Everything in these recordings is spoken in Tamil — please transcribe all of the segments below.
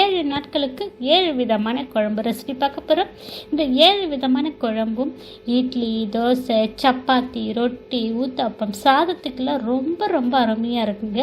ஏழு நாட்களுக்கு ஏழு விதமான குழம்பு ரெசிபி பார்க்க போகிறோம் இந்த ஏழு விதமான குழம்பும் இட்லி தோசை சப்பாத்தி ரொட்டி ஊத்தாப்பம் சாதத்துக்கெல்லாம் ரொம்ப ரொம்ப அருமையாக இருக்குங்க.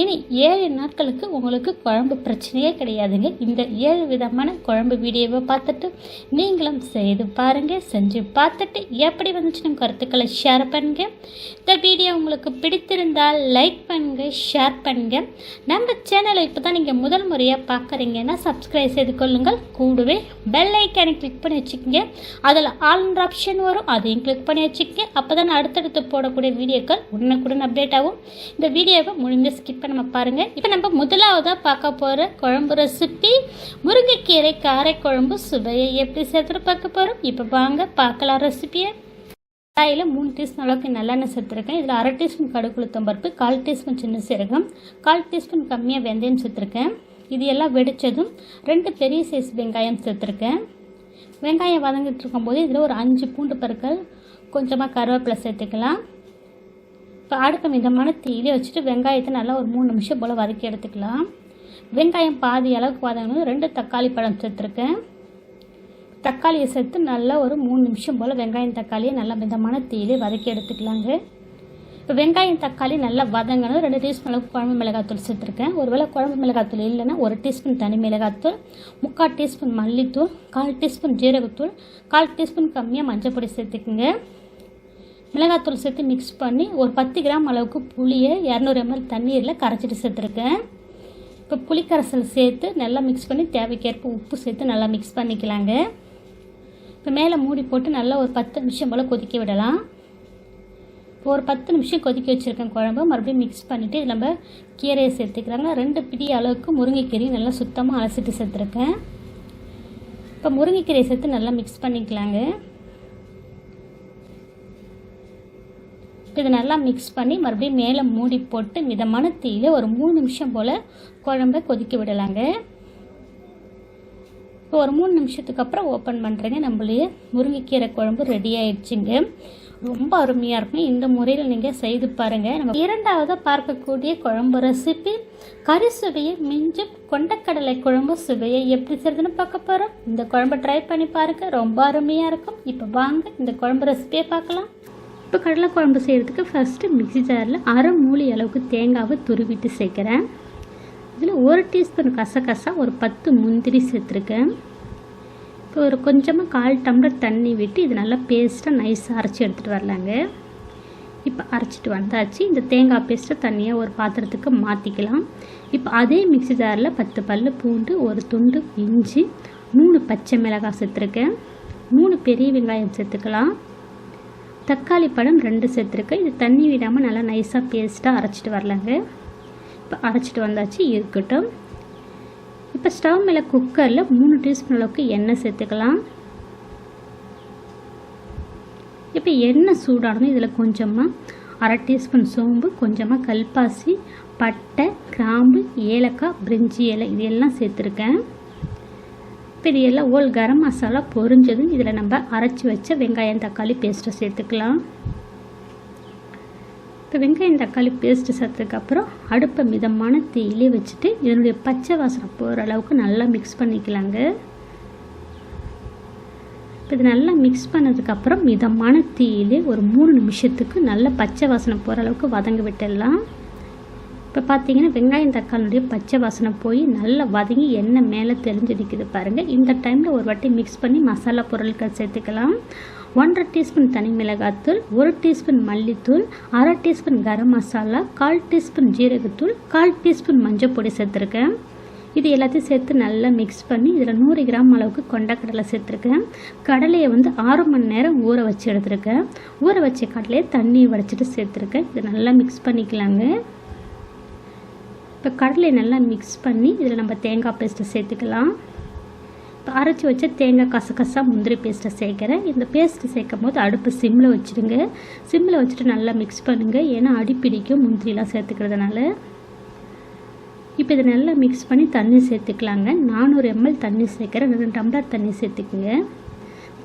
இனி ஏழு நாட்களுக்கு உங்களுக்கு குழம்பு பிரச்சனையே கிடையாதுங்க. இந்த ஏழு விதமான குழம்பு வீடியோவை பார்த்துட்டு நீங்களும் செய்து பாருங்கள் செஞ்சு பார்த்துட்டு எப்படி வந்துச்சுன்னு கருத்துக்களை ஷேர் பண்ணுங்கள் இந்த வீடியோ உங்களுக்கு பிடித்திருந்தால் லைக் பண்ணுங்கள் ஷேர் பண்ணுங்கள் நம்ம சேனலை இப்போ தான் நீங்கள் முதல் முறையாக பார்க்க பார்க்குறீங்கன்னா சப்ஸ்கிரைப் செய்து கொள்ளுங்கள் கூடவே பெல் ஐக்கானை கிளிக் பண்ணி வச்சுக்கோங்க. அதில் ஆல்ன்ற ஆப்ஷன் வரும். அதையும் கிளிக் பண்ணி வச்சுக்கோங்க. அப்போ தான் அடுத்தடுத்து போடக்கூடிய வீடியோக்கள் உடனுக்குடன் அப்டேட் ஆகும். இந்த வீடியோவை முடிஞ்ச ஸ்கிப் நம்ம பாருங்கள் இப்போ நம்ம முதலாவதாக பார்க்க போகிற குழம்பு ரெசிபி முருங்கைக்கீரை காரைக்குழம்பு சுவையை எப்படி சேர்த்துட்டு பார்க்க போகிறோம் இப்போ வாங்க பார்க்கலாம் ரெசிபியை கடாயில் மூணு டீஸ்பூன் அளவுக்கு நல்லெண்ணெய் சேர்த்துருக்கேன். இதில் அரை டீஸ்பூன் கடுகுளுத்தம் பருப்பு கால் டீஸ்பூன் சின்ன சீரகம் கால் டீஸ்பூன் கம்மியாக வெந்தயம் சேர்த்துருக்கேன். இது எல்லாம் வெடித்ததும் ரெண்டு பெரிய சைஸ் வெங்காயம் சேர்த்துருக்கேன். வெங்காயம் வதங்கிட்டு இருக்கும்போது இதில் ஒரு அஞ்சு பூண்டு பருக்கள் கொஞ்சமாக கருவேப்பிலை சேர்த்துக்கலாம். இப்போ அடுக்க மிதமான தீயிலே வச்சுட்டு வெங்காயத்தை நல்லா ஒரு மூணு நிமிஷம் போல் வதக்கி எடுத்துக்கலாம். வெங்காயம் பாதி அளவுக்கு வதங்கணும் ரெண்டு தக்காளி பழம் சேர்த்துருக்கேன். தக்காளியை சேர்த்து நல்லா ஒரு மூணு நிமிஷம் போல் வெங்காயம் தக்காளியை நல்லா மிதமான தீயிலே வதக்கி எடுத்துக்கலாங்க. இப்போ வெங்காயம் தக்காளி நல்லா வதங்கணும். ரெண்டு டீஸ்பூன் அளவுக்கு குழம்பு மிளகாத்தூள் சேர்த்துருக்கேன். ஒருவேளை குழம்பு மிளகாத்தூள் இல்லைன்னா ஒரு டீஸ்பூன் தனி மிளகாத்தூள் முக்கால் டீஸ்பூன் மல்லித்தூள் கால் டீஸ்பூன் ஜீரகத்தூள் கால் டீஸ்பூன் கம்மியாக மஞ்சள் பொடி சேர்த்துக்குங்க. மிளகாத்தூள் சேர்த்து மிக்ஸ் பண்ணி ஒரு பத்து கிராம் அளவுக்கு புளியை இரநூறு எம்எல் தண்ணீரில் கரைச்சிட்டு சேர்த்துருக்கேன். இப்போ புளிக்கரைசல் சேர்த்து நல்லா மிக்ஸ் பண்ணி தேவைக்கேற்ப உப்பு சேர்த்து நல்லா மிக்ஸ் பண்ணிக்கலாங்க. இப்போ மேலே மூடி போட்டு நல்லா ஒரு பத்து நிமிஷம் போல் கொதிக்க விடலாம். ஒரு பத்து நிமிஷம் கொதிக்க வச்சுருக்கேன் குழம்பு. மறுபடியும் மிக்ஸ் பண்ணிவிட்டு இதில் நம்ம கீரையை சேர்த்துக்கிறாங்க ரெண்டு பிடி அளவுக்கு முருங்கைக்கீரையும் நல்லா சுத்தமாக அலசிட்டு சேர்த்துருக்கேன். இப்போ முருங்கைக்கீரையை சேர்த்து நல்லா மிக்ஸ் பண்ணிக்கலாங்க. இதை நல்லா மிக்ஸ் பண்ணி மறுபடியும் மேலே மூடி போட்டு மிதமான தீயில ஒரு மூணு நிமிஷம் போல் குழம்ப கொதிக்க விடலாங்க. இப்போ ஒரு மூணு நிமிஷத்துக்கு அப்புறம் ஓப்பன் பண்ணுறேங்க நம்மளுடைய முருங்கைக்கீரை குழம்பு ரெடி ஆயிடுச்சுங்க. ரொம்ப அருமையாக இருக்கும் இந்த முறையில் நீங்கள் செய்து பாருங்கள் நம்ம இரண்டாவதாக பார்க்கக்கூடிய குழம்பு ரெசிபி கறி சுவையை மிஞ்சும் கொண்டக்கடலை குழம்பு சுவையை எப்படி செய்யுதுன்னு பார்க்க போகிறோம் இந்த குழம்பு ட்ரை பண்ணி பாருங்கள் ரொம்ப அருமையாக இருக்கும். இப்போ வாங்க இந்த குழம்பு ரெசிபியை பார்க்கலாம். இப்போ கடலை குழம்பு செய்கிறதுக்கு ஃபஸ்ட்டு மிக்ஸி ஜாரில் அரை மூலி அளவுக்கு தேங்காவை துருவிட்டு சேர்க்குறேன். இதில் ஒரு டீஸ்பூன் கசகசா ஒரு பத்து முந்திரி சேர்த்துருக்கேன். இப்போ ஒரு கொஞ்சமாக கால் டம்ளர் தண்ணி விட்டு இது நல்லா பேஸ்ட்டாக நைஸாக அரைச்சி எடுத்துகிட்டு வரலாங்க. இப்போ அரைச்சிட்டு வந்தாச்சு. இந்த தேங்காய் பேஸ்ட்டை தனியாக ஒரு பாத்திரத்துக்கு மாற்றிக்கலாம் இப்போ அதே மிக்ஸி ஜாரில் பத்து பல் பூண்டு ஒரு துண்டு இஞ்சி மூணு பச்சை மிளகாய் சேர்த்துருக்கேன். மூணு பெரிய வெங்காயம் சேர்த்துக்கலாம். தக்காளி பழம் ரெண்டு சேர்த்துருக்கேன். இது தண்ணி விடாமல் நல்லா நைஸாக பேஸ்ட்டாக அரைச்சிட்டு வரலாங்க. இப்போ அரைச்சிட்டு வந்தாச்சு. இருக்கட்டும். இப்போ ஸ்டவ் மேலே குக்கரில் மூணு டீஸ்பூன் அளவுக்கு எண்ணெய் சேர்த்துக்கலாம். இப்போ எண்ணெய் சூடானதும் இதில் கொஞ்சமாக அரை டீஸ்பூன் சோம்பு கொஞ்சமாக கல்பாசி பட்டை கிராம்பு ஏலக்காய் பிரிஞ்சி இலை இது எல்லாம் சேர்த்துருக்கேன். இப்போ இது எல்லாம் ஓல் கரம் மசாலா பொரிஞ்சதும் இதில் நம்ம அரைச்சி வச்ச வெங்காயம் தக்காளி பேஸ்ட்டை சேர்த்துக்கலாம். இப்போ வெங்காயம் தக்காளி பேஸ்ட்டு சேர்த்ததுக்கப்புறம் அடுப்பை மிதமான தீயிலே வச்சுட்டு இதனுடைய பச்சை வாசனை போகிற அளவுக்கு நல்லா மிக்ஸ் பண்ணிக்கலாங்க. இப்போ இது நல்லா மிக்ஸ் பண்ணதுக்கப்புறம் மிதமான தீயிலே ஒரு மூணு நிமிஷத்துக்கு நல்ல பச்சை வாசனை போகிற அளவுக்கு வதங்க விட்டுடலாம். இப்போ பார்த்தீங்கன்னா வெங்காயம் தக்காளினுடைய பச்சை வாசனை போய் நல்லா வதங்கி எண்ணெய் மேலே தெரிஞ்சு பாருங்கள் இந்த டைமில் ஒரு வாட்டி மிக்ஸ் பண்ணி மசாலா பொருட்கள் சேர்த்துக்கலாம். ஒன்றரை டீஸ்பூன் தனி மிளகாத்தூள் ஒரு டீஸ்பூன் மல்லித்தூள் அரை டீஸ்பூன் கரம் மசாலா கால் டீஸ்பூன் ஜீரகத்தூள் கால் டீஸ்பூன் மஞ்சள் பொடி சேர்த்துருக்கேன். இது எல்லாத்தையும் சேர்த்து நல்லா மிக்ஸ் பண்ணி இதில் நூறு கிராம் அளவுக்கு கொண்டக்கடலை சேர்த்துருக்கேன். கடலையை வந்து ஆறு மணி நேரம் ஊற வச்சு எடுத்துருக்கேன். ஊற வச்ச கடலையை தண்ணி வடிச்சிட்டு சேர்த்துருக்கேன். இது நல்லா மிக்ஸ் பண்ணிக்கலாங்க. இப்போ கடலையை நல்லா மிக்ஸ் பண்ணி இதில் நம்ம தேங்காய் பேஸ்ட்டை சேர்த்துக்கலாம். அரைச்சி வச்ச தேங்காய் கசகசா முந்திரி பேஸ்ட்டை சேர்க்குறேன். இந்த பேஸ்ட்டு சேர்க்கும் போது அடுப்பு சிம்மில் வச்சுடுங்க. சிம்மில் வச்சுட்டு நல்லா மிக்ஸ் பண்ணுங்கள் ஏன்னா அடிப்பிடிக்கும் முந்திரிலாம் சேர்த்துக்கிறதுனால. இப்போ இதை நல்லா மிக்ஸ் பண்ணி தண்ணி சேர்த்துக்கலாங்க. நானூறு எம்எல் தண்ணி சேர்க்குறேன். ரெண்டு டம்ளர் தண்ணி சேர்த்துக்குங்க.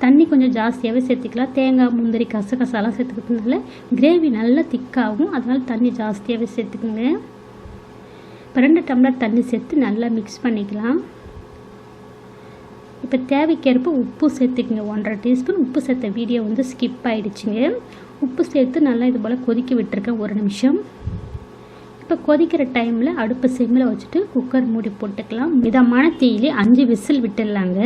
தண்ணி கொஞ்சம் ஜாஸ்தியாகவே சேர்த்துக்கலாம். தேங்காய் முந்திரி கசகசாலாம் சேர்த்துக்கிறதுனால கிரேவி நல்லா திக்காகும் அதனால் தண்ணி ஜாஸ்தியாகவே சேர்த்துக்குங்க. இப்போ ரெண்டு டம்ளர் தண்ணி சேர்த்து நல்லா மிக்ஸ் பண்ணிக்கலாம். இப்போ தேவைக்கேற்ப உப்பு சேர்த்துக்குங்க. ஒன்றரை டீஸ்பூன் உப்பு சேர்த்த வீடியோ வந்து ஸ்கிப் ஆகிடுச்சிங்க உப்பு சேர்த்து நல்லா இது போல் கொதிக்க விட்டுருக்கேன். ஒரு நிமிஷம். இப்போ கொதிக்கிற டைமில் அடுப்பு சிம்மில் வச்சுட்டு குக்கர் மூடி போட்டுக்கலாம். மிதமான தீயிலே அஞ்சு விசில் விட்டுடலாங்க.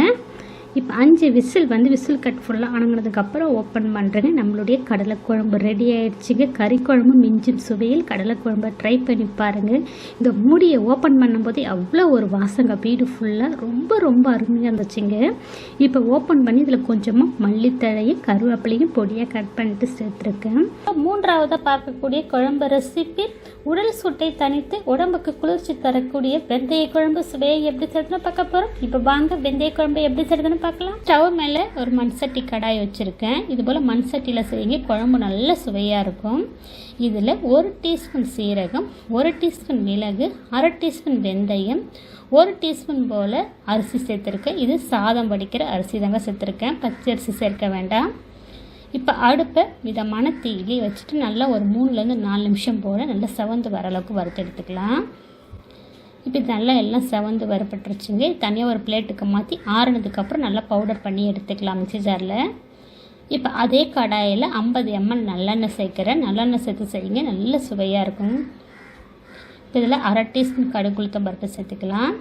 இப்போ அஞ்சு விசில் வந்து விசில் கட் ஃபுல்லாக அணங்கினதுக்கப்புறம் ஓப்பன் பண்ணுறேங்க நம்மளுடைய கடலை குழம்பு ரெடி ஆயிடுச்சுங்க. கறி குழம்பு மிஞ்சும் சுவையில் கடலை குழம்பை ட்ரை பண்ணி பாருங்கள் இந்த மூடியை ஓப்பன் பண்ணும்போதே அவ்வளோ ஒரு வாசங்க வீடு ஃபுல்லாக ரொம்ப ரொம்ப அருமையாக இருந்துச்சுங்க. இப்போ ஓப்பன் பண்ணி இதில் கொஞ்சமாக மல்லித்தழையும் கருவேப்பிலையும் பொடியாக கட் பண்ணிட்டு சேர்த்துருக்கேன். மூன்றாவதாக பார்க்கக்கூடிய குழம்பு ரெசிபி உடல் சுட்டை தனித்து உடம்புக்கு குளிர்ச்சி தரக்கூடிய வெந்தய குழம்பு சுவையை எப்படி செய்யணும் பார்க்க போகிறோம் இப்போ வாங்க வெந்தய குழம்பு எப்படி செய்யறதுன்னு பார்க்கலாம். ஸ்டவ் மேலே ஒரு மண்சட்டி கடாய் வச்சுருக்கேன். இது போல் மண்சட்டியில் செய்யுங்க. குழம்பு நல்ல சுவையாக இருக்கும். இதில் ஒரு டீஸ்பூன் சீரகம் ஒரு டீஸ்பூன் மிளகு அரை டீஸ்பூன் வெந்தயம் ஒரு டீஸ்பூன் போல் அரிசி சேர்த்துருக்கேன். இது சாதம் வடிக்கிற அரிசி தாங்க சேர்த்துருக்கேன். பச்சை அரிசி சேர்க்க வேண்டாம். இப்போ அடுப்பை மிதமான தீயிலே வச்சுட்டு நல்லா ஒரு மூணுலேருந்து நாலு நிமிஷம் போல் நல்லா செவந்து வர அளவுக்கு வறுத்து எடுத்துக்கலாம். இப்போ இதெல்லாம் நல்லா எல்லாம் செவந்து வரப்பட்டுருச்சுங்க. தனியாக ஒரு பிளேட்டுக்கு மாற்றி ஆறுனதுக்கப்புறம் நல்லா பவுடர் பண்ணி எடுத்துக்கலாம் மிக்சி ஜாரில். இப்போ அதே கடாயில் ஐம்பது எம்எல் நல்லெண்ணெய் சேர்க்குறேன். நல்லெண்ணெய் சேர்த்து செய்யுங்க. நல்ல சுவையாக இருக்கும். இப்போ இதில் அரை டீஸ்பூன் கடுகு உளுத்தம் பருப்பு சேர்த்துக்கலாம்.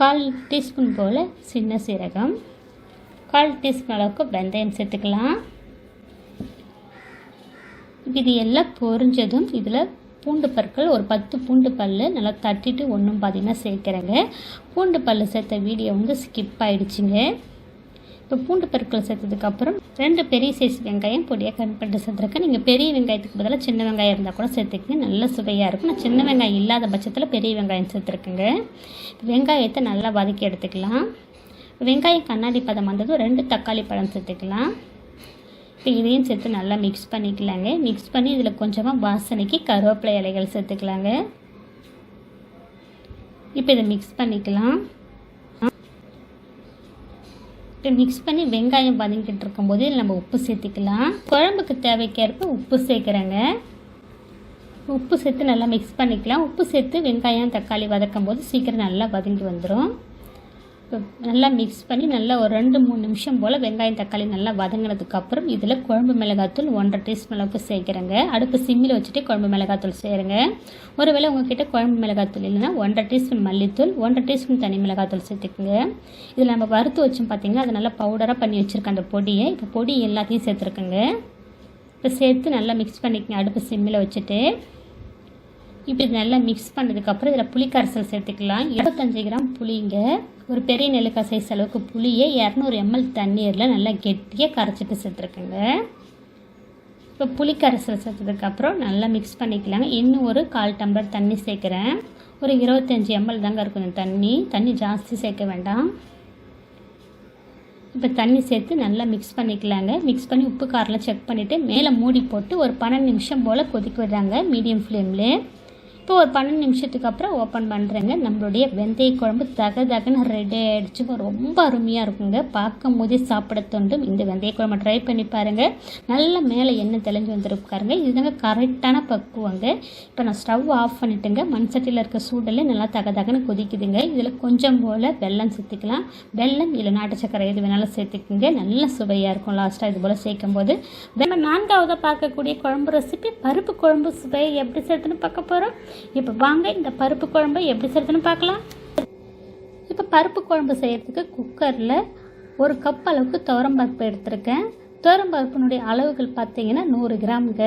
கால் டீஸ்பூன் போல் சின்ன சீரகம். கால் டீஸ்பூன் அளவுக்கு வெந்தயம் சேர்த்துக்கலாம். இது எல்லாம் பொரிஞ்சதும் இதில் பூண்டு பற்கள் ஒரு பத்து பூண்டு பல் நல்லா தட்டிட்டு ஒன்றும் பார்த்திங்கன்னா சேர்க்குறேங்க. பூண்டு பல் சேர்த்த வீடியோ வந்து ஸ்கிப் ஆகிடுச்சிங்க இப்போ பூண்டு பற்கள் சேர்த்ததுக்கப்புறம் ரெண்டு பெரிய சைஸ் வெங்காயம் பொடியாக கட் பண்ணிட்டு சேர்த்துருக்கேன். நீங்கள் பெரிய வெங்காயத்துக்கு பதிலாக சின்ன வெங்காயம் இருந்தால் கூட சேர்த்துக்கங்க. நல்ல சுவையாக இருக்கும். நான் சின்ன வெங்காயம் இல்லாத பட்சத்தில் பெரிய வெங்காயம் சேர்த்துருக்குங்க. வெங்காயத்தை நல்லா வதக்கி எடுத்துக்கலாம். வெங்காயம் கண்ணாடி பதம் வந்ததும் ரெண்டு தக்காளி பழம் சேர்த்துக்கலாம். இப்போ இதையும் சேர்த்து நல்லா மிக்ஸ் பண்ணிக்கலாங்க. மிக்ஸ் பண்ணி இதில் கொஞ்சமாக வாசனைக்கு கருவேப்பிலை இலைகள் சேர்த்துக்கலாங்க. இப்போ இதை மிக்ஸ் பண்ணிக்கலாம். இப்போ மிக்ஸ் பண்ணி வெங்காயம் வதங்கிட்டு இருக்கும்போது இதில் நம்ம உப்பு சேர்த்துக்கலாம். குழம்புக்கு தேவைக்கேற்ப உப்பு சேர்க்குறேங்க. உப்பு சேர்த்து நல்லா மிக்ஸ் பண்ணிக்கலாம். உப்பு சேர்த்து வெங்காயம் தக்காளி வதக்கும் போது சீக்கிரம் நல்லா வதங்கி வந்துடும் நல்லா மிக்ஸ் பண்ணி நல்லா ஒரு ரெண்டு மூணு நிமிஷம் போல் வெங்காயம் தக்காளி நல்லா வதங்கினதுக்கப்புறம் இதில் குழம்பு மிளகாத்தூள் ஒன்றரை டீஸ்பூன் அளவுக்கு சேர்க்குறேங்க. அடுப்பு சிம்மில் வச்சுட்டு குழம்பு மிளகாத்தூள் செய்கிறேங்க ஒருவேளை உங்ககிட்ட குழம்பு மிளகாத்தூள் இல்லைன்னா ஒன்றரை டீஸ்பூன் மல்லித்தூள் ஒன்றரை டீஸ்பூன் தனி மிளகாத்தூள் சேர்த்துக்குங்க. இதில் நம்ம வறுத்து வச்சோம் பார்த்தீங்கன்னா அதை நல்லா பவுடராக பண்ணி வச்சுருக்கேன் அந்த பொடியை. இப்போ பொடி எல்லாத்தையும் சேர்த்துருக்குங்க. இப்போ சேர்த்து நல்லா மிக்ஸ் பண்ணிக்கங்க அடுப்பு சிம்மில் வச்சுட்டு. இப்போ இது நல்லா மிக்ஸ் பண்ணதுக்கப்புறம் இதில் புளி கரைசல் சேர்த்துக்கலாம். இருபத்தஞ்சி கிராம் புளிங்க. ஒரு பெரிய நெல்லிக்காய் சைஸ் அளவுக்கு புளியை இரநூறு எம்எல் தண்ணீரில் நல்லா கெட்டியாக கரைச்சிட்டு சேர்த்துருக்குங்க. இப்போ புளி கரைசல் சேர்த்ததுக்கப்புறம் நல்லா மிக்ஸ் பண்ணிக்கலாங்க. இன்னும் ஒரு கால் டம்ளர் தண்ணி சேர்க்குறேன். ஒரு இருபத்தஞ்சி எம்எல் தாங்க இருக்கும் இந்த தண்ணி. தண்ணி ஜாஸ்தி சேர்க்க வேண்டாம். இப்போ தண்ணி சேர்த்து நல்லா மிக்ஸ் பண்ணிக்கலாங்க. மிக்ஸ் பண்ணி உப்பு காரெலாம் செக் பண்ணிவிட்டு மேலே மூடி போட்டு ஒரு பன்னெண்டு நிமிஷம் போல் கொதிக்க விடுறாங்க. மீடியம் ஃப்ளேமில் இப்போ ஒரு பன்னெண்டு நிமிஷத்துக்கு அப்புறம் ஓப்பன் பண்ணுறேங்க நம்மளுடைய வெந்தய குழம்பு தக தகன்னு ரெடி ஆகிடுச்சு ரொம்ப அருமையாக இருக்குங்க. பார்க்கும் போதே சாப்பிட தோண்டும் இந்த வெந்தய குழம்பு ட்ரை பண்ணி பாருங்கள் நல்லா மேலே எண்ணெய் தெளிஞ்சு வந்துருக்காருங்க இதுதாங்க கரெக்டான பக்குவங்க. இப்போ நான் ஸ்டவ் ஆஃப் பண்ணிட்டுங்க. மண் சட்டியில் இருக்க சூடில் நல்லா தக தகன்னு கொதிக்குதுங்க. இதில் கொஞ்சம் போல் வெல்லம் சேர்த்துக்கலாம். வெல்லம் இல்லை நாட்டு சக்கரை எது வேணாலும் சேர்த்துக்குங்க. நல்லா சுவையாக இருக்கும். லாஸ்ட்டாக இது போல் சேர்க்கும் போது நம்ம நான்காவதாக பார்க்கக்கூடிய குழம்பு ரெசிபி பருப்பு குழம்பு சுவை எப்படி சேர்த்துன்னு பார்க்க போகிறோம் இப்போ வாங்க இந்த பருப்பு குழம்பு எப்படி செய்யறதுன்னு பார்க்கலாம். இப்போ பருப்பு குழம்பு செய்கிறதுக்கு குக்கரில் ஒரு கப் அளவுக்கு துவரம்பருப்பு எடுத்திருக்கேன். துவரம்பருப்பினுடைய அளவுகள் பார்த்தீங்கன்னா நூறு கிராமுங்க.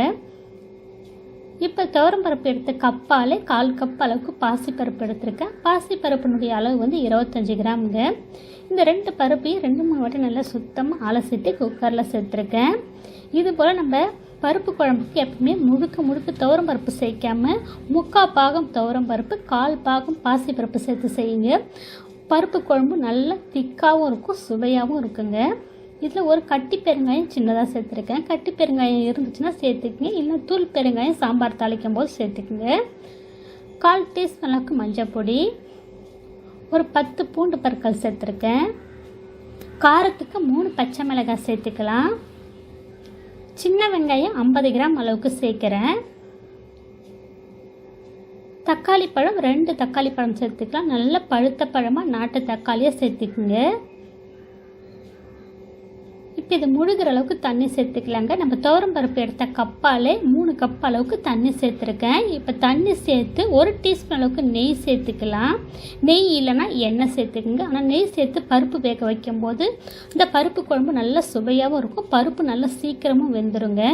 இப்போ துவரம்பருப்பு எடுத்த கப்பாலே கால் கப் அளவுக்கு பாசிப்பருப்பு எடுத்திருக்கேன். பாசிப்பருப்பினுடைய அளவு வந்து இருபத்தஞ்சி கிராமுங்க. இந்த ரெண்டு பருப்பையும் ரெண்டு மூணு வாட்டி நல்லா சுத்தமாக அலசிட்டு குக்கரில் சேர்த்துருக்கேன். இது போல் நம்ம பருப்பு குழம்புக்கு எப்பவுமே முழுக்க முழுக்க துவரம் பருப்பு சேர்க்காம முக்கால் பாகம் துவரம் பருப்பு கால் பாகம் பாசி பருப்பு சேர்த்து செய்யுங்க. பருப்பு குழம்பு நல்லா திக்காகவும் இருக்கும் சுவையாகவும் இருக்குங்க. இதில் ஒரு கட்டி பெருங்காயம் சின்னதாக சேர்த்துருக்கேன். கட்டி பெருங்காயம் இருந்துச்சுன்னா சேர்த்துக்குங்க. இல்லை தூள் பெருங்காயம் சாம்பார் தாளிக்கும் போது சேர்த்துக்குங்க. கால் டீஸ்பூன் அளவுக்கு மஞ்சள் பொடி. ஒரு பத்து பூண்டு பற்கள் சேர்த்துருக்கேன். காரத்துக்கு மூணு பச்சை மிளகாய் சேர்த்துக்கலாம். சின்ன வெங்காயம் ஐம்பது கிராம் அளவுக்கு சேர்க்குறேன். தக்காளி பழம் ரெண்டு தக்காளி பழம் சேர்த்துக்கலாம். நல்ல பழுத்த பழமாக நாட்டு தக்காளியாக சேர்த்துக்குங்க. இப்போ இது முழுகிற அளவுக்கு தண்ணி சேர்த்துக்கலாங்க. நம்ம துவரம் பருப்பு எடுத்த கப்பாலே மூணு கப் அளவுக்கு தண்ணி சேர்த்துருக்கேன். இப்போ தண்ணி சேர்த்து ஒரு டீஸ்பூன் அளவுக்கு நெய் சேர்த்துக்கலாம். நெய் இல்லைன்னா எண்ணெய் சேர்த்துக்குங்க. ஆனால் நெய் சேர்த்து பருப்பு வேக வைக்கும்போது இந்த பருப்பு குழம்பு நல்லா சுவையாகவும் இருக்கும். பருப்பு நல்லா சீக்கிரமும் வெந்துருங்க.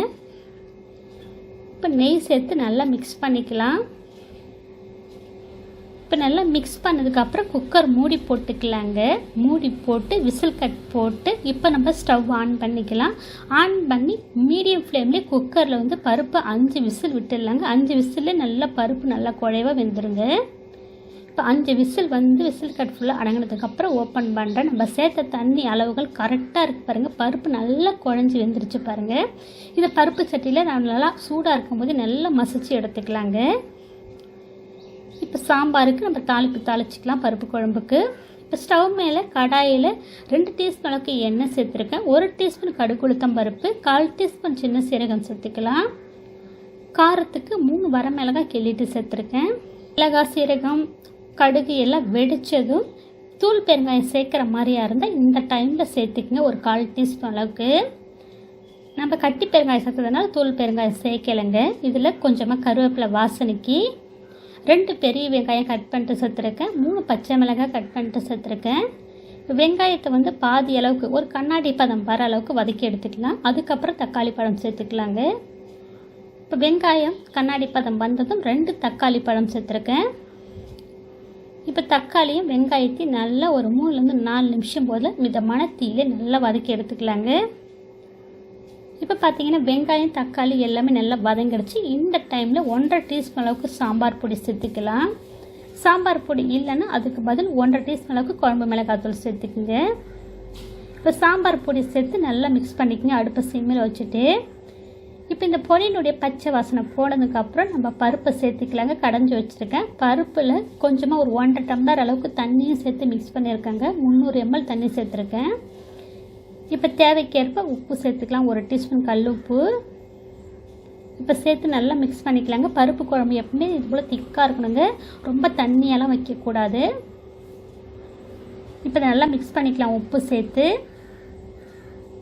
இப்போ நெய் சேர்த்து நல்லா மிக்ஸ் பண்ணிக்கலாம். இப்போ நல்லா மிக்ஸ் பண்ணதுக்கப்புறம் குக்கர் மூடி போட்டுக்கலாங்க. மூடி போட்டு விசில் கட் போட்டு இப்போ நம்ம ஸ்டவ் ஆன் பண்ணிக்கலாம். ஆன் பண்ணி மீடியம் ஃப்ளேம்லேயே குக்கரில் வந்து பருப்பு அஞ்சு விசில் விட்டுடலாங்க. அஞ்சு விசிலே நல்லா பருப்பு நல்லா குழைவாக வெந்துருங்க. இப்போ அஞ்சு விசில் வந்து விசில் கட் ஃபுல்லாக அடங்கினதுக்கப்புறம் ஓப்பன் பண்ணுறேன் நம்ம சேர்த்த தண்ணி அளவுகள் கரெக்டாக இருக்குது பாருங்கள் பருப்பு நல்லா குழஞ்சி வெந்துருச்சு பாருங்கள் இந்த பருப்பு சட்டியில் நான் நல்லா சூடாக இருக்கும்போது நல்லா மசிச்சு எடுத்துக்கலாங்க. இப்போ சாம்பாருக்கு நம்ம தாளிப்பு தாளிச்சிக்கலாம் பருப்பு குழம்புக்கு. இப்போ ஸ்டவ் மேலே கடாயில் ரெண்டு டீஸ்பூன் அளவுக்கு எண்ணெய் சேர்த்துருக்கேன். ஒரு டீஸ்பூன் கடுகுளுத்தம் பருப்பு கால் டீஸ்பூன் சின்ன சீரகம் சேர்த்துக்கலாம். காரத்துக்கு மூணு வர மிளகாய் கிள்ளிட்டு சேர்த்துருக்கேன். மிளகாய் சீரகம் கடுகு எல்லாம் வெடித்ததும் தூள் பெருங்காயம் சேர்க்குற மாதிரியா இருந்தால் இந்த டைமில் சேர்த்துக்குங்க ஒரு கால் டீஸ்பூன் அளவுக்கு. நம்ம கட்டி பெருங்காயம் சேர்த்ததுனால தூள் பெருங்காயம் சேர்க்கலைங்க. இதில் கொஞ்சமாக கருவேப்பிலை வாசனைக்கு ரெண்டு பெரிய வெங்காயம் கட் பண்ணிட்டு சேர்த்துருக்கேன் மூணு பச்சை மிளகாய் கட் பண்ணிட்டு சேர்த்துருக்கேன் வெங்காயத்தை வந்து பாதி அளவுக்கு ஒரு கண்ணாடி பதம் வர அளவுக்கு வதக்கி எடுத்துக்கலாம். அதுக்கப்புறம் தக்காளி பழம் சேர்த்துக்கலாங்க. இப்போ வெங்காயம் கண்ணாடி பதம் வந்ததும் ரெண்டு தக்காளி பழம் சேர்த்துருக்கேன். இப்போ தக்காளியும் வெங்காயத்தையும் நல்லா ஒரு மூணுலேருந்து நாலு நிமிஷம் போல் மிதமான தீயில நல்லா வதக்கி எடுத்துக்கலாங்க. இப்போ பார்த்தீங்கன்னா வெங்காயம் தக்காளி எல்லாமே நல்லா வதங்கிடுச்சு. இந்த டைமில் ஒன்றரை டீஸ்பூன் அளவுக்கு சாம்பார் பொடி சேர்த்துக்கலாம். சாம்பார் பொடி இல்லைன்னா அதுக்கு பதில் ஒன்றரை டீஸ்பூன் அளவுக்கு குழம்பு மிளகாத்தூள் சேர்த்துக்குங்க. இப்போ சாம்பார் பொடி சேர்த்து நல்லா மிக்ஸ் பண்ணிக்கங்க. அடுப்பை சிம்மில் வச்சுட்டு. இப்போ இந்த பொடியினுடைய பச்சை வாசனை போனதுக்கப்புறம் நம்ம பருப்பை சேர்த்துக்கலாங்க. கடைஞ்சி வச்சுருக்கேன். பருப்பில் கொஞ்சமாக ஒரு ஒன்றரை டம்ளர் அளவுக்கு தண்ணியும் சேர்த்து மிக்ஸ் பண்ணியிருக்கேங்க. முந்நூறு எம்எல் தண்ணி சேர்த்துருக்கேன். இப்போ தேவைக்கேற்ப உப்பு சேர்த்துக்கலாம். ஒரு டீஸ்பூன் கல் உப்பு. இப்போ சேர்த்து நல்லா மிக்ஸ் பண்ணிக்கலாங்க. பருப்பு குழம்பு எப்பவுமே இது போல் திக்காக இருக்கணுங்க. ரொம்ப தண்ணியெல்லாம் வைக்கக்கூடாது. இப்போ நல்லா மிக்ஸ் பண்ணிக்கலாம் உப்பு சேர்த்து.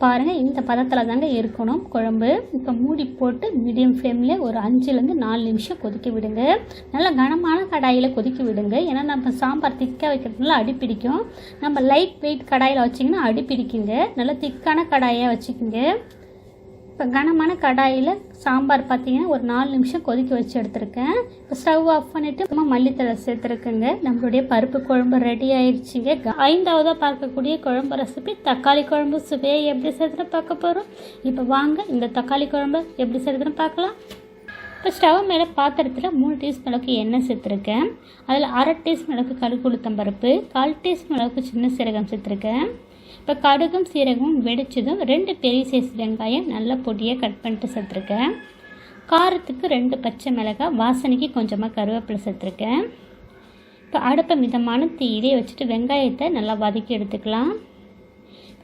பாருங்கள் இந்த பதத்தில் தாங்க இருக்கணும். குழம்பு இப்போ மூடி போட்டு மீடியம் ஃப்ளேமில் ஒரு அஞ்சுலேருந்து நாலு நிமிஷம் கொதிக்க விடுங்க. நல்லா கனமான கடாயில் கொதிக்க விடுங்க. ஏன்னா நம்ம சாம்பார் திக்காக வைக்கிறதுனால அடி பிடிக்கும். நம்ம லைட் வெயிட் கடாயில் வச்சிங்கன்னா அடி பிடிக்குங்க. நல்லா திக்கான கடாயாக வச்சுக்கோங்க. இப்போ கனமான கடாயில் சாம்பார் பார்த்தீங்கன்னா ஒரு நாலு நிமிஷம் கொதிக்க வச்சு எடுத்திருக்கேன். இப்போ ஸ்டவ் ஆஃப் பண்ணிவிட்டு சும்மா மல்லித்தலை சேர்த்துருக்குங்க. நம்மளுடைய பருப்பு குழம்பு ரெடி ஆயிடுச்சுங்க ஐந்தாவதாக பார்க்கக்கூடிய குழம்பு ரெசிபி தக்காளி குழம்பு சுவையை எப்படி சேர்த்துன்னு பார்க்க போகிறோம் இப்போ வாங்க இந்த தக்காளி குழம்பு எப்படி சேர்த்துன்னு பார்க்கலாம். இப்போ ஸ்டவ் மேலே பாத்திரத்தில் மூணு டீஸ்பூன் அளவுக்கு எண்ணெய் சேர்த்துருக்கேன். அதில் அரை டீஸ்பூன் அளவுக்கு கடுகு பருப்பு கால் டீஸ்பூன் அளவுக்கு சின்ன சீரகம் சேர்த்துருக்கேன். இப்போ கடுகும் சீரகமும் வெடிச்சதும் ரெண்டு பெரிய சைஸ் வெங்காயம் நல்ல பொடியாக கட் பண்ணிட்டு சேர்த்துருக்கேன். காரத்துக்கு ரெண்டு பச்சை மிளகாய் வாசனைக்கு கொஞ்சமாக கருவேப்பிலை சேர்த்துருக்கேன். இப்போ அடுப்பை மிதமான தீயிலே வச்சுட்டு வெங்காயத்தை நல்லா வதக்கி எடுத்துக்கலாம்.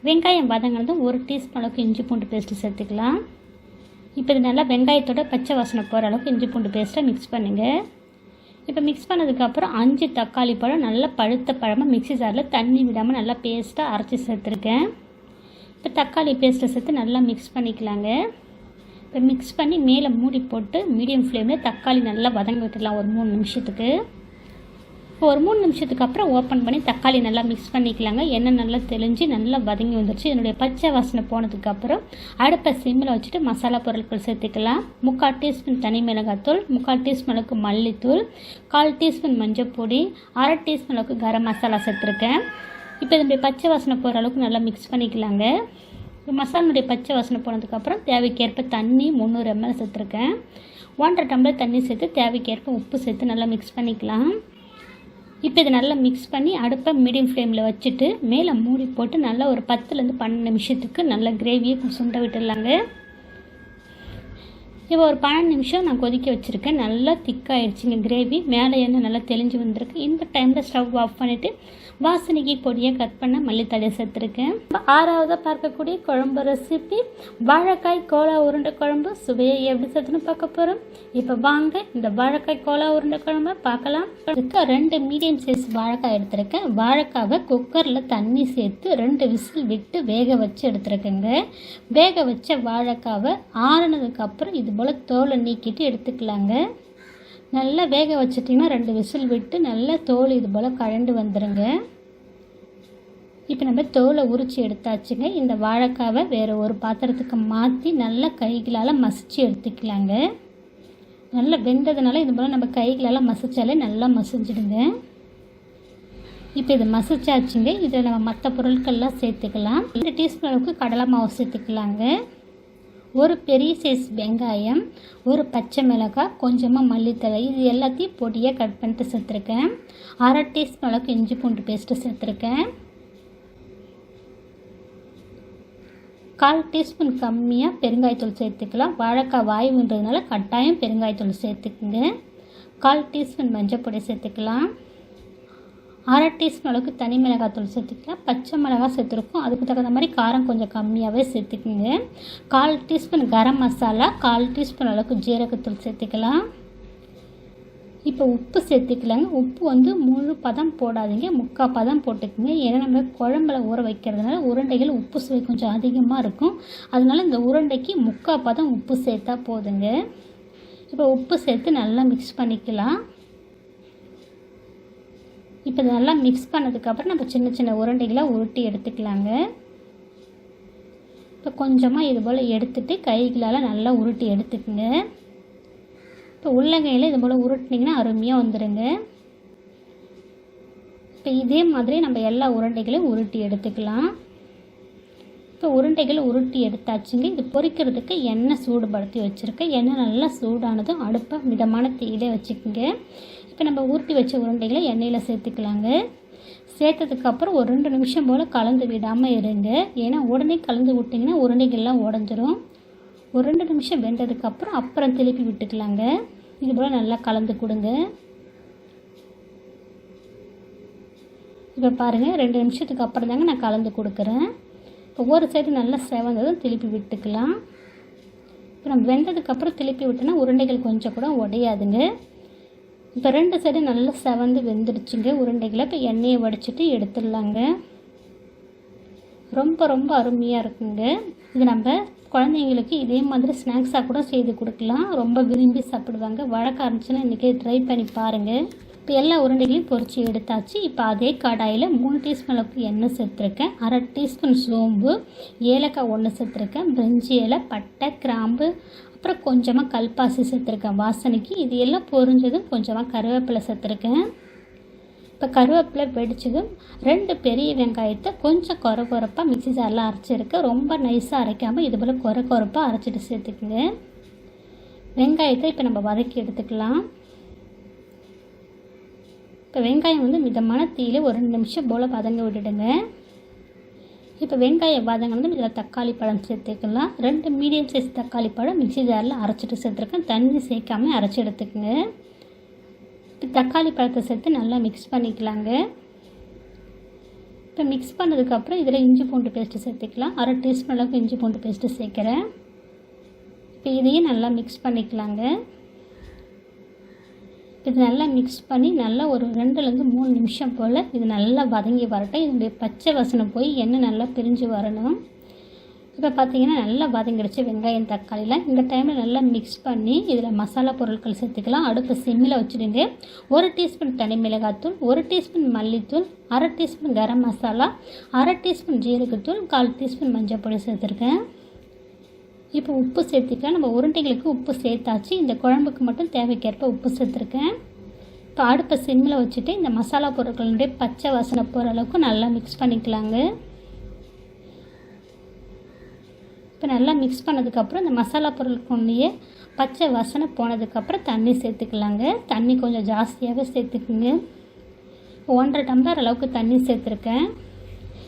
வெங்காயம் வதங்கினதும் ஒரு டீஸ்பூன் அளவுக்கு இஞ்சி பூண்டு பேஸ்ட்டு சேர்த்துக்கலாம். இப்போ இது நல்லா வெங்காயத்தோட பச்சை வாசனை போகிற அளவுக்கு இஞ்சி பூண்டு பேஸ்ட்டை மிக்ஸ் பண்ணுங்கள் இப்போ மிக்ஸ் பண்ணதுக்கப்புறம் அஞ்சு தக்காளி பழம் நல்லா பழுத்த பழமாக மிக்ஸி ஜாரில் தண்ணி விடாமல் நல்லா பேஸ்ட்டாக அரைச்சி சேர்த்துருக்கேன். இப்போ தக்காளி பேஸ்ட்டை சேர்த்து நல்லா மிக்ஸ் பண்ணிக்கலாங்க. இப்போ மிக்ஸ் பண்ணி மேலே மூடி போட்டு மீடியம் ஃப்ளேமில் தக்காளி நல்லா வதங்க விட்டுடலாம் ஒரு மூணு நிமிஷத்துக்கு. இப்போ ஒரு மூணு நிமிஷத்துக்கு அப்புறம் ஓப்பன் பண்ணி தக்காளி நல்லா மிக்ஸ் பண்ணிக்கலாங்க. எண்ணெய் நல்லா தெளிஞ்சு நல்லா வதங்கி வந்துருச்சு. இதனுடைய பச்சை வாசனை போனதுக்கப்புறம் அடுப்பை சிம்மில் வச்சுட்டு மசாலா பொருட்கள் சேர்த்துக்கலாம். முக்கால் டீஸ்பூன் தனி மிளகாத்தூள் முக்கால் டீஸ்பூன் அளவுக்கு மல்லித்தூள் கால் டீஸ்பூன் மஞ்சள் பொடி அரை டீஸ்பூன் அளவுக்கு கரம் மசாலா சேர்த்துருக்கேன். இப்போ இதனுடைய பச்சை வாசனை போகிற அளவுக்கு நல்லா மிக்ஸ் பண்ணிக்கலாங்க. மசாலனுடைய பச்சை வாசனை போனதுக்கப்புறம் தேவைக்கேற்ப தண்ணி முந்நூறு எம்எல் சேர்த்துருக்கேன். ஒன்றரை டம்ளர் தண்ணி சேர்த்து தேவைக்கேற்ப உப்பு சேர்த்து நல்லா மிக்ஸ் பண்ணிக்கலாம். இப்போ இதை நல்லா மிக்ஸ் பண்ணி அடுப்பை மீடியம் ஃப்ளேமில் வச்சுட்டு மேலே மூடி போட்டு நல்லா ஒரு பத்துலேருந்து பன்னெண்டு நிமிஷத்துக்கு நல்லா கிரேவியை சுண்ட விட்டுடலாங்க. இப்போ ஒரு பன்னெண்டு நிமிஷம் நான் கொதிக்க வச்சுருக்கேன். நல்லா திக்காகிடுச்சிங்க கிரேவி மேலே எண்ணெய் நல்லா தெளிஞ்சு வந்திருக்கு. இந்த டைமில் ஸ்டவ் ஆஃப் பண்ணிவிட்டு வாசனைக்கு பொடியை கட் பண்ண மல்லித்தழையை சேர்த்துருக்கேன். ஆறாவதாக பார்க்கக்கூடிய குழம்பு ரெசிபி வாழைக்காய் கோலா உருண்டை குழம்பு சுவையை எப்படி சேர்த்துன்னு பார்க்க போகிறோம் இப்போ வாங்க இந்த வாழைக்காய் கோலா உருண்டை குழம்பை பார்க்கலாம். ரெண்டு மீடியம் சைஸ் வாழைக்காய் எடுத்திருக்கேன். வாழைக்காவை குக்கரில் தண்ணி சேர்த்து ரெண்டு விசில் விட்டு வேக வச்சு எடுத்துருக்கேங்க. வேக வச்ச வாழைக்காவை ஆறுனதுக்கப்புறம் இது போல் தோலை நீக்கிட்டு எடுத்துக்கலாங்க. நல்லா வேக வச்சிட்டிங்கன்னா ரெண்டு விசில் விட்டு நல்லா தோல் இது போல் கழண்டு வந்துடுங்க இப்போ நம்ம தோலை உரித்து எடுத்தாச்சுங்க. இந்த வாழைக்காவை வேறு ஒரு பாத்திரத்துக்கு மாற்றி நல்லா கைகளால் மசிச்சு எடுத்துக்கலாங்க. நல்லா வெந்ததுனால இது போல் நம்ம கைகளால் மசித்தாலே நல்லா மசிஞ்சிடுங்க. இப்போ இது மசிச்சாச்சுங்க. இதில் நம்ம மற்ற பொருட்கள்லாம் சேர்த்துக்கலாம். ரெண்டு டீஸ்பூன் அளவுக்கு கடலை மாவு சேர்த்துக்கலாங்க. ஒரு பெரிய சைஸ் வெங்காயம் ஒரு பச்சை மிளகாய் கொஞ்சமாக மல்லித்தழை இது எல்லாத்தையும் பொடியாக கட் பண்ணிட்டு சேர்த்துருக்கேன். அரை டீஸ்பூன் அளவுக்கு இஞ்சி பூண்டு பேஸ்ட்டு சேர்த்துருக்கேன். கால் டீஸ்பூன் கம்மியாக பெருங்காயத்தூள் சேர்த்துக்கலாம். வாழைக்காய் வாயுன்றதுனால கட்டாயம் பெருங்காயத்தூள் சேர்த்துக்குங்க. கால் டீஸ்பூன் மஞ்சள் பொடி சேர்த்துக்கலாம். அரை டீஸ்பூன் அளவுக்கு தனி மிளகாத்தூள் சேர்த்துக்கலாம் பச்சை மிளகாய் சேர்த்துருக்கோம். அதுக்கு தகுந்த மாதிரி காரம் கொஞ்சம் கம்மியாகவே சேர்த்துக்குங்க. கால் டீஸ்பூன் கரம் மசாலா கால் டீஸ்பூன் அளவுக்கு ஜீரகத்தூள் சேர்த்துக்கலாம். இப்போ உப்பு சேர்த்துக்கலாங்க. உப்பு வந்து முழு பதம் போடாதீங்க. முக்கால் பதம் போட்டுக்குங்க. ஏன்னா நம்ம குழம்புல ஊற வைக்கிறதுனால உருண்டைகள் உப்பு சுவை கொஞ்சம் அதிகமாக இருக்கும். அதனால இந்த உருண்டைக்கு முக்கால் பதம் உப்பு சேர்த்தா போதுங்க. இப்போ உப்பு சேர்த்து நல்லா மிக்ஸ் பண்ணிக்கலாம். இப்போ நல்லா மிக்ஸ் பண்ணதுக்கப்புறம் நம்ம சின்ன சின்ன உருண்டைகளை உருட்டி எடுத்துக்கலாங்க. இப்போ கொஞ்சமாக இது போல் எடுத்துட்டு கைகளால் நல்லா உருட்டி எடுத்துக்கோங்க. இப்போ உள்ளங்கையில் இது போல் உருட்டினீங்கன்னா அருமையாக வந்துடுங்க இப்போ இதே மாதிரி நம்ம எல்லா உருண்டைகளையும் உருட்டி எடுத்துக்கலாம். இப்போ உருண்டைகளை உருட்டி எடுத்தாச்சுங்க. இது பொரிக்கிறதுக்கு எண்ணெய் சூடுபடுத்தி வச்சுருக்கேன். எண்ணெய் நல்லா சூடானதும் அடுப்பை மிதமான தீயிலே வச்சுக்கோங்க. இப்போ நம்ம உருட்டி வச்ச உருண்டைகளை எண்ணெயில் சேர்த்துக்கலாங்க. சேர்த்ததுக்கப்புறம் ஒரு ரெண்டு நிமிஷம் போல் கலந்து விடாமல் இருங்க. ஏன்னா உடனே கலந்து விட்டிங்கன்னா உருண்டைகள்லாம் உடஞ்சிரும். ஒரு ரெண்டு நிமிஷம் வெந்ததுக்கப்புறம் அப்புறம் திருப்பி விட்டுக்கலாங்க. இது போல் நல்லா கலந்து கொடுங்க. இப்போ பாருங்கள் ரெண்டு நிமிஷத்துக்கு அப்புறம் தாங்க நான் கலந்து கொடுக்குறேன். இப்போ ஒரு சைடு நல்லா செவந்ததும் திருப்பி விட்டுக்கலாம். இப்போ நம்ம வெந்ததுக்கப்புறம் திருப்பி விட்டோன்னா உருண்டைகள் கொஞ்சம் கூட உடையாதுங்க. இப்போ ரெண்டு சைடு நல்லா செவந்து வெந்துடுச்சுங்க. உருண்டைகளை இப்போ எண்ணெயை வடிச்சிட்டு எடுத்துடலாங்க. ரொம்ப ரொம்ப அருமையாக இருக்குங்க. இது நம்ம குழந்தைங்களுக்கு இதே மாதிரி ஸ்நாக்ஸாக கூட செய்து கொடுக்கலாம். ரொம்ப விரும்பி சாப்பிடுவாங்க. வழக்க ஆரம்பிச்சுன்னா இன்றைக்கி ட்ரை பண்ணி பாருங்கள் இப்போ எல்லா உருண்டைகளையும் பொரித்து எடுத்தாச்சு. இப்போ அதே கடாயில் மூணு டீஸ்பூன் அளவுக்கு எண்ணெய் சேர்த்துருக்கேன். அரை டீஸ்பூன் சோம்பு ஏலக்காய் ஒன்று சேர்த்துருக்கேன். பிரிஞ்சி இலை பட்டை கிராம்பு அப்புறம் கொஞ்சமாக கல்பாசி சேர்த்துருக்கேன் வாசனைக்கு. இது எல்லாம் பொரிஞ்சதும் கொஞ்சமாக கருவேப்பிலை சேர்த்துருக்கேன். இப்போ கருவேப்பிலை வெடிச்சதும் ரெண்டு பெரிய வெங்காயத்தை கொஞ்சம் குறை குறைப்பாக மிக்சி ஜாரில் அரைச்சிருக்கேன் ரொம்ப நைஸாக அரைக்காமல் இது போல் குறை குறைப்பாக அரைச்சிட்டு சேர்த்துக்குங்க. வெங்காயத்தை இப்போ நம்ம வதக்கி எடுத்துக்கலாம். இப்போ வெங்காயம் வந்து மிதமான தீயில் ஒரு ரெண்டு நிமிஷம் போல் வதங்க விட்டுடுங்க. இப்போ வெங்காயம் வந்து இதில் தக்காளி பழம் சேர்த்துக்கலாம். ரெண்டு மீடியம் சைஸ் தக்காளி பழம் மிக்சி ஜாரில் அரைச்சிட்டு சேர்த்துருக்கேன். தண்ணி சேர்க்காம அரைச்சி எடுத்துக்கோங்க. இப்போ தக்காளி பழத்தை சேர்த்து நல்லா மிக்ஸ் பண்ணிக்கலாங்க. இப்போ மிக்ஸ் பண்ணதுக்கப்புறம் இதில் இஞ்சி பூண்டு பேஸ்ட்டு சேர்த்துக்கலாம். அரை டீஸ்பூன் அளவுக்கு இஞ்சி பூண்டு பேஸ்ட்டு சேர்க்குறேன். இப்போ இதையும் நல்லா மிக்ஸ் பண்ணிக்கலாங்க. இது நல்லா மிக்ஸ் பண்ணி நல்லா ஒரு ரெண்டுலேருந்து மூணு நிமிஷம் போல் இது நல்லா வதங்கி வரட்டும். இதனுடைய பச்சை வசனம் போய் எண்ணெய் நல்லா பிரிஞ்சு வரணும். இப்போ பார்த்தீங்கன்னா நல்லா வதங்கிடுச்சு வெங்காயம் தக்காளிலாம். இந்த டைமில் நல்லா மிக்ஸ் பண்ணி இதில் மசாலா பொருட்கள் சேர்த்துக்கலாம். அடுப்பு சிம்மில் வச்சுடுங்க. ஒரு டீஸ்பூன் தனி மிளகாத்தூள் ஒரு டீஸ்பூன் மல்லித்தூள் அரை டீஸ்பூன் கரம் மசாலா அரை டீஸ்பூன் ஜீரகத்தூள் கால் டீஸ்பூன் மஞ்சள் பொடி சேர்த்துருக்கேன். இப்போ உப்பு சேர்த்துக்கலாம் நம்ம உருண்டைகளுக்கு உப்பு சேர்த்தாச்சு. இந்த குழம்புக்கு மட்டும் தேவைக்கேற்ப உப்பு சேர்த்துருக்கேன். இப்போ அடுப்பை சிம்மில் வச்சுட்டு இந்த மசாலா பொருட்களுடைய பச்சை வாசனை போகிற அளவுக்கு நல்லா மிக்ஸ் பண்ணிக்கலாங்க. இப்போ நல்லா மிக்ஸ் பண்ணதுக்கப்புறம் இந்த மசாலா பொருளுக்குள்ளேயே பச்சை வாசனை போனதுக்கப்புறம் தண்ணி சேர்த்துக்கலாங்க. தண்ணி கொஞ்சம் ஜாஸ்தியாகவே சேர்த்துக்குங்க. ஒன்றரை டம்ளர் அளவுக்கு தண்ணி சேர்த்துருக்கேன்.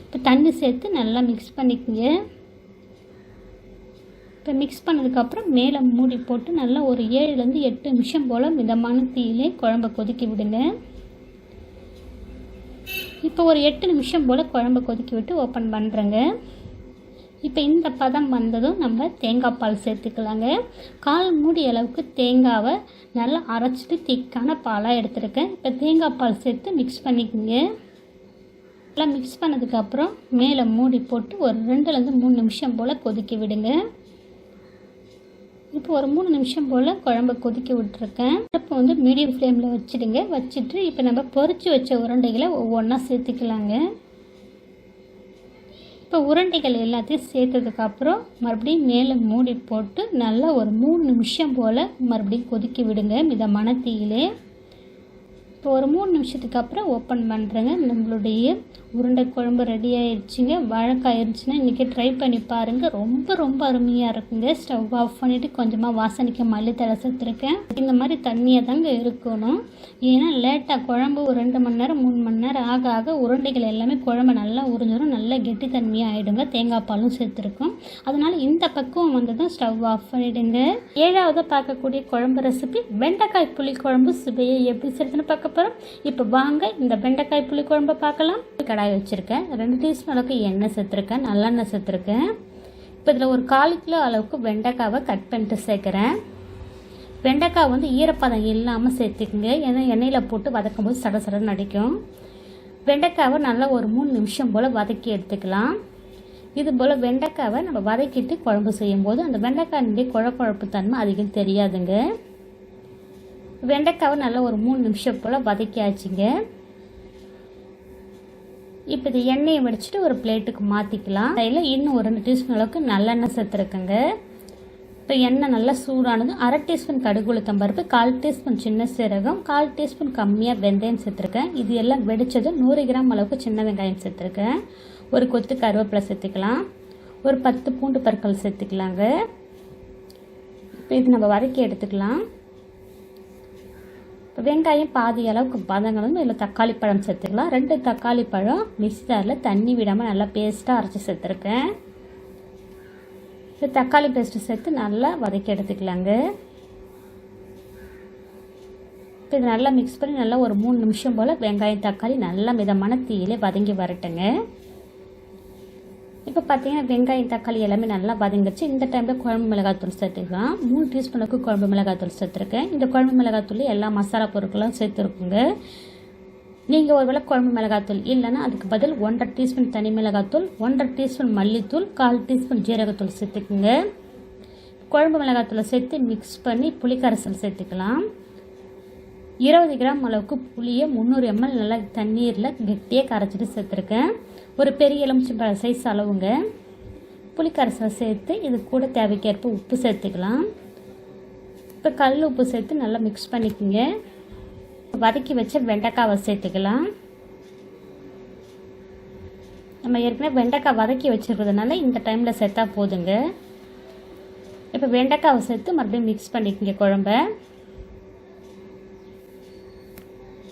இப்போ தண்ணி சேர்த்து நல்லா மிக்ஸ் பண்ணிக்கோங்க. இப்போ மிக்ஸ் பண்ணதுக்கப்புறம் மேலே மூடி போட்டு நல்லா ஒரு ஏழுலேருந்து எட்டு நிமிஷம் போல் மிதமான தீயிலே குழம்ப கொதிக்க விடுங்க. இப்போ ஒரு எட்டு நிமிஷம் போல் குழம்ப கொதிக்க விட்டு ஓப்பன் பண்ணுறேங்க இப்போ இந்த பதம் வந்ததும் நம்ம தேங்காய் பால் சேர்த்துக்கலாங்க. கால் மூடி அளவுக்கு தேங்காவை நல்லா அரைச்சிட்டு திக்கான பாலாக எடுத்துருக்கேன். இப்போ தேங்காய் பால் சேர்த்து மிக்ஸ் பண்ணிக்கோங்க. நல்லா மிக்ஸ் பண்ணதுக்கப்புறம் மேலே மூடி போட்டு ஒரு ரெண்டுலேருந்து மூணு நிமிஷம் போல் கொதிக்க விடுங்க. இப்போ ஒரு மூணு நிமிஷம் போல் குழம்பு கொதிக்க விட்டுருக்கேன். இப்போ வந்து மீடியம் ஃப்ளேமில் வச்சுடுங்க. வச்சுட்டு இப்போ நம்ம பொறிச்சு வச்ச உருண்டைகளை ஒவ்வொன்றா சேர்த்துக்கலாங்க. இப்போ உருண்டைகள் எல்லாத்தையும் சேர்த்ததுக்கப்புறம் மறுபடியும் மேலே மூடி போட்டு நல்லா ஒரு மூணு நிமிஷம் போல் மறுபடியும் கொதிக்க விடுங்க. மிதமான தீயிலே இப்போ ஒரு மூணு நிமிஷத்துக்கு அப்புறம் ஓப்பன் பண்ணுறேங்க நம்மளுடைய உருண்டை குழம்பு ரெடி ஆயிடுச்சுங்க வாழைக்காய் இருந்துச்சுன்னா இன்றைக்கி ட்ரை பண்ணி பாருங்கள் ரொம்ப ரொம்ப அருமையாக இருக்குங்க. ஸ்டவ் ஆஃப் பண்ணிவிட்டு கொஞ்சமாக வாசனைக்கு மல்லித்தலை சேர்த்துருக்கேன். இந்த மாதிரி தண்ணியாக தாங்க இருக்கணும். ஏன்னா லேட்டாக குழம்பு ஒரு ரெண்டு மணி நேரம் மூணு மணி நேரம் ஆக ஆக உருண்டைகள் எல்லாமே குழம்பு நல்லா உறிஞ்சிடும் நல்லா கெட்டித்தன்மையாக ஆகிடுங்க தேங்காய் பாலும் சேர்த்துருக்கோம். அதனால் இந்த பக்குவம் வந்ததும் ஸ்டவ் ஆஃப் பண்ணிவிடுங்க ஏழாவது பார்க்கக்கூடிய குழம்பு ரெசிபி வெண்டைக்காய் புளி குழம்பு சுவையை எப்படி சேர்த்துன்னு பார்க்க போகிறோம் இப்போ வாங்க இந்த வெண்டைக்காய் புளி குழம்பை பார்க்கலாம். கடாய் வச்சுருக்கேன். ரெண்டு டீஸ்பூன் அளவுக்கு எண்ணெய் சேர்த்துருக்கேன். நல்லெண்ணெய் சேர்த்துருக்கேன். இப்போ இதில் ஒரு கால் கிலோ அளவுக்கு வெண்டைக்காவை கட் பண்ணிட்டு சேர்க்குறேன். வெண்டைக்காய் வந்து ஈரப்பதம் இல்லாமல் சேர்த்துக்குங்க. ஏன்னா எண்ணெயில் போட்டு வதக்கும் போது சட சடன்னு அடிக்கும். வெண்டைக்காவை நல்லா ஒரு மூணு நிமிஷம் போல் வதக்கி எடுத்துக்கலாம். இது போல் வெண்டைக்காவை நம்ம வதக்கிட்டு குழம்பு செய்யும்போது அந்த வெண்டைக்காயினுடைய குழ குழப்பு தன்மை அதிகம் தெரியாதுங்க. வெண்டைக்காவை நல்லா ஒரு மூணு நிமிஷம் போல் வதக்கியாச்சுங்க. இப்போ இது எண்ணெயை வடிச்சிட்டு ஒரு பிளேட்டுக்கு மாற்றிக்கலாம் அதில் இன்னும் ஒரு ரெண்டு டீஸ்பூன் அளவுக்கு நல்லெண்ணெய் சேர்த்துருக்கேங்க. இப்போ எண்ணெய் நல்லா சூடானதும் அரை டீஸ்பூன் கடுகுளுத்தம் பருப்பு கால் டீஸ்பூன் சின்ன சீரகம் கால் டீஸ்பூன் கம்மியாக வெந்தயம் சேர்த்துருக்கேன். இது எல்லாம் வெடித்தது நூறு கிராம் அளவுக்கு சின்ன வெங்காயம் சேர்த்துருக்கேன். ஒரு கொத்து கருவேப்பிலை சேர்த்துக்கலாம். ஒரு பத்து பூண்டு பற்கள் சேர்த்துக்கலாங்க. இப்போ இது நம்ம வதக்கி எடுத்துக்கலாம். வெங்காயம் பாதி அளவுக்கு பதங்களும் இதில் தக்காளி பழம் சேர்த்துக்கலாம். ரெண்டு தக்காளி பழம் மிக்சரில் தண்ணி விடாமல் நல்லா பேஸ்ட்டாக அரைச்சி சேர்த்துருக்கேன். இது தக்காளி பேஸ்ட்டு சேர்த்து நல்லா வதக்கி எடுத்துக்கலாங்க. இப்போ இது நல்லா மிக்ஸ் பண்ணி நல்லா ஒரு மூணு நிமிஷம் போல் வெங்காயம் தக்காளி நல்லா மிதமான தீயிலே வதங்கி வரட்டுங்க. இப்போ பார்த்தீங்கன்னா வெங்காயம் தக்காளி எல்லாமே நல்லா வதங்கிடுச்சு. இந்த டைமில் குழம்பு மிளகாத்தூள் சேர்த்துக்கலாம். மூணு டீஸ்பூனுக்கு குழம்பு மிளகாத்தூள் சேர்த்துருக்கேன். இந்த குழம்பு மிளகாத்தூள் எல்லா மசாலா பொருட்களும் சேர்த்துருக்குங்க. நீங்கள் ஒருவேளை குழம்பு மிளகாத்தூள் இல்லைன்னா அதுக்கு பதில் ஒன்றரை டீஸ்பூன் தனி மிளகாத்தூள் ஒன்றரை டீஸ்பூன் மல்லித்தூள் கால் டீஸ்பூன் ஜீரகத்தூள் சேர்த்துக்குங்க. குழம்பு மிளகாத்தூளை சேர்த்து மிக்ஸ் பண்ணி புளிக்கரைசல் சேர்த்துக்கலாம். இருபது கிராம் அளவுக்கு புளியை முந்நூறு எம்எல் நல்லா தண்ணீரில் கெட்டியாக கரைச்சிட்டு சேர்த்துருக்கேன். ஒரு பெரிய எலுமிச்சம்பழ சைஸ் அளவுங்க. புளிக்கரசை சேர்த்து இது கூட தேவைக்கேற்ப உப்பு சேர்த்துக்கலாம். இப்போ கல் உப்பு சேர்த்து நல்லா மிக்ஸ் பண்ணிக்கோங்க. வதக்கி வச்ச வெண்டைக்காவை சேர்த்துக்கலாம். நம்ம ஏற்கனவே வெண்டைக்காய் வதக்கி வச்சுருக்கிறதுனால இந்த டைமில் சேர்த்தா போதுங்க. இப்போ வெண்டைக்காவை சேர்த்து மறுபடியும் மிக்ஸ் பண்ணிக்கோங்க குழம்ப.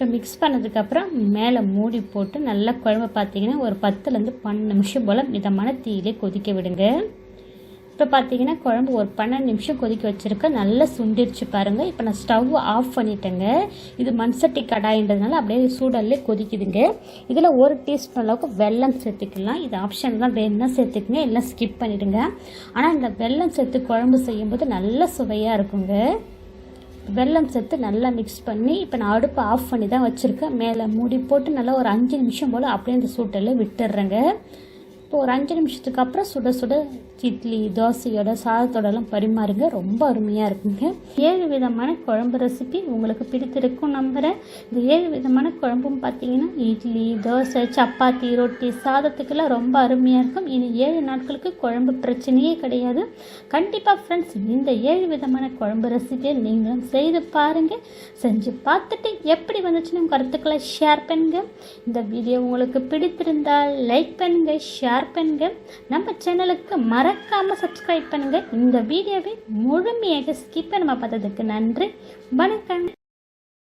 இப்போ மிக்ஸ் பண்ணதுக்கப்புறம் மேலே மூடி போட்டு நல்லா குழம்பு பார்த்தீங்கன்னா ஒரு பத்துலேருந்து பன்னெண்டு நிமிஷம் போல் மிதமான தீயிலே கொதிக்க விடுங்க. இப்போ பார்த்தீங்கன்னா குழம்பு ஒரு பன்னெண்டு நிமிஷம் கொதிக்க வச்சுருக்கேன் நல்லா சுண்டிருச்சு பாருங்கள் இப்போ நான் ஸ்டவ் ஆஃப் பண்ணிட்டேங்க. இது மண்சட்டி கடாயின்றதுனால அப்படியே சூடல்லே கொதிக்குதுங்க. இதில் ஒரு டீஸ்பூன் அளவுக்கு வெல்லம் சேர்த்துக்கலாம். இது ஆப்ஷன் தான் வேணும்னா சேர்த்துக்குங்க. எல்லாம் ஸ்கிப் பண்ணிவிடுங்க ஆனால் இந்த வெல்லம் சேர்த்து குழம்பு செய்யும்போது நல்ல சுவையாக இருக்குங்க. வெல்லம் சேர்த்து நல்லா மிக்ஸ் பண்ணி இப்போ நான் அடுப்பை ஆஃப் பண்ணி தான் வச்சுருக்கேன். மேலே மூடி போட்டு நல்லா ஒரு அஞ்சு நிமிஷம் போல் அப்படியே அந்த சூட்டில் விட்டுடுறேங்க. இப்போ ஒரு அஞ்சு நிமிஷத்துக்கு அப்புறம் சுட சுட இட்லி தோசையோட சாதத்தோடலாம் பரிமாறுங்க. ரொம்ப அருமையாக இருக்குங்க. ஏழு விதமான குழம்பு ரெசிபி உங்களுக்கு பிடித்திருக்கும் நம்புகிறேன் இந்த ஏழு விதமான குழம்பும் பார்த்தீங்கன்னா இட்லி தோசை சப்பாத்தி ரொட்டி சாதத்துக்கெல்லாம் ரொம்ப அருமையாக இருக்கும். இனி ஏழு நாட்களுக்கு குழம்பு பிரச்சனையே கிடையாது. கண்டிப்பாக ஃப்ரெண்ட்ஸ் இந்த ஏழு விதமான குழம்பு ரெசிபியை நீங்களும் செய்து பாருங்கள் செஞ்சு பார்த்துட்டு எப்படி வந்துச்சுன்னு கருத்துக்களை ஷேர் பண்ணுங்கள் இந்த வீடியோ உங்களுக்கு பிடித்திருந்தால் லைக் பண்ணுங்கள் ஷேர் பண்ணுங்கள் நம்ம சேனலுக்கு மறக்காமல் சப்ஸ்கிரைப் பண்ணுங்கள் இந்த வீடியோவை முழுமையாக ஸ்கிப் பண்ணாமல் பார்த்ததுக்கு நன்றி. வணக்கம்.